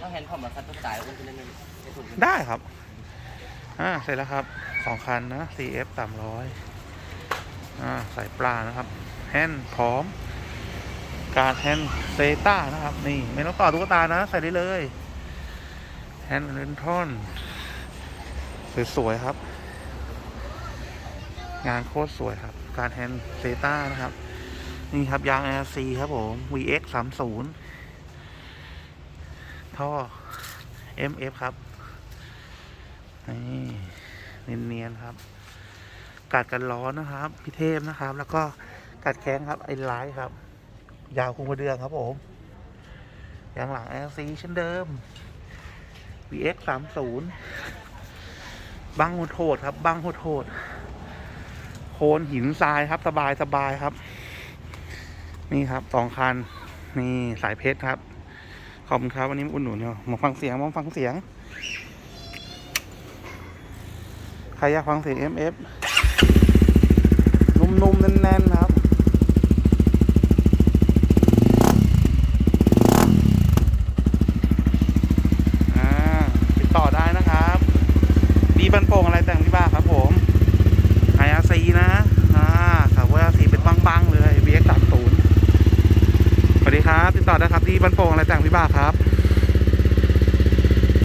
ต้องเห็นผมมาคัดตัวสายอุ้มไปเล่นในถุงได้ครับ อ่า เสร็จแล้วครับสองคันนะ CF สามร้อยอ่าใส่ปลานะครับ แฮนด์พร้อม การแฮนด์เซต้านะครับ นี่ไม่ต้องต่อตุ๊กตานะ ใส่ได้เลย แฮนด์เลนทอนสวยๆครับ งานโคตรสวยครับ การแฮนด์เซต้านะครับ นี่ครับยาง RC ครับผม VX 3 0 ท่อ MF ครับ นี่เนียนๆครับ กัดกันร้อนนะครับพี่เทพนะครับ แล้วก็กัดแข้งครับไอ้ไลท์ครับ ยาวคุมกระเดืองครับผมยางหลัง LC เช่นเดิม VX 3 0บังโหดครับบังโหดๆโคนหินทรายครับ สบายสบายครับ นี่ครับสองคัน นี่สายเพชรครับ ขอบคุณครับวันนี้มาอุ่นหนุนเนาะมาฟังเสียงมาฟังเสียง ใครอยากฟังเสียง MF นุ่มๆแน่นๆ ครับ อ่า ติดต่อได้นะครับ ดีบันโป่งอะไรแต่งพี่บ้าครับผม IRC นะ อ่าขับว่า IRC เป็นบ้างๆ เลย VX 3 0สวัสดี ครับ ติดต่อได้ครับที่บันโป่งอะไรแต่งพี่บ่าครับ